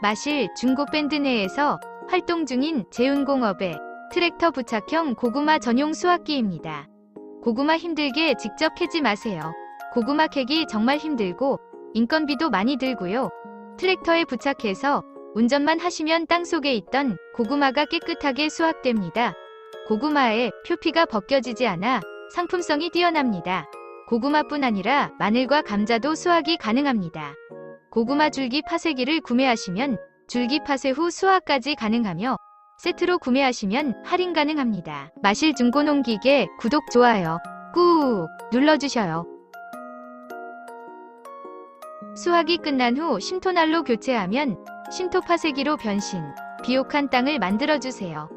마실 중고 밴드 내에서 활동 중인 재운공업의 트랙터 부착형 고구마 전용 수확기입니다. 고구마 힘들게 직접 캐지 마세요. 고구마 캐기 정말 힘들고 인건비도 많이 들고요. 트랙터에 부착해서 운전만 하시면 땅 속에 있던 고구마가 깨끗하게 수확됩니다. 고구마에 표피가 벗겨지지 않아 상품성이 뛰어납니다. 고구마뿐 아니라 마늘과 감자도 수확이 가능합니다. 고구마 줄기 파쇄기를 구매하시면 줄기 파쇄 후 수확까지 가능하며 세트로 구매하시면 할인 가능합니다. 마실 중고농기계 구독 좋아요 꾹 눌러주셔요. 수확이 끝난 후 신토날로 교체하면 신토 파쇄기로 변신, 비옥한 땅을 만들어주세요.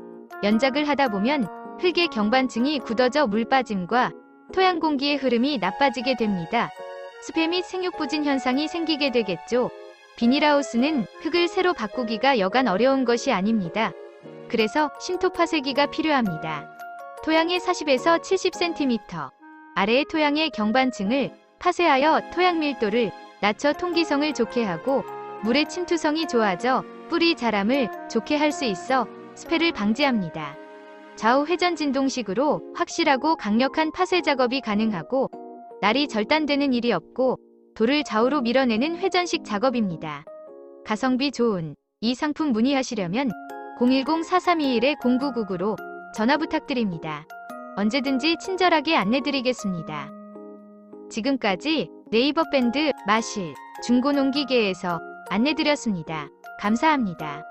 연작을 하다 보면 흙의 경반층이 굳어져 물 빠짐과 토양 공기의 흐름이 나빠지게 됩니다. 수폐 및 생육부진 현상이 생기게 되겠죠. 비닐하우스는 흙을 새로 바꾸기가 여간 어려운 것이 아닙니다. 그래서 신토 파쇄기가 필요합니다. 토양의 40에서 70cm 아래의 토양의 경반층을 파쇄하여 토양 밀도를 낮춰 통기성을 좋게 하고 물의 침투성이 좋아져 뿌리 자람을 좋게 할 수 있어 스패를 방지합니다. 좌우 회전 진동식으로 확실하고 강력한 파쇄 작업이 가능하고 날이 절단되는 일이 없고 돌을 좌우로 밀어내는 회전식 작업입니다. 가성비 좋은 이 상품 문의하시려면 010-4321-0999로 전화 부탁드립니다. 언제든지 친절하게 안내드리겠습니다. 지금까지 네이버 밴드 마실 중고농기계에서 안내드렸습니다. 감사합니다.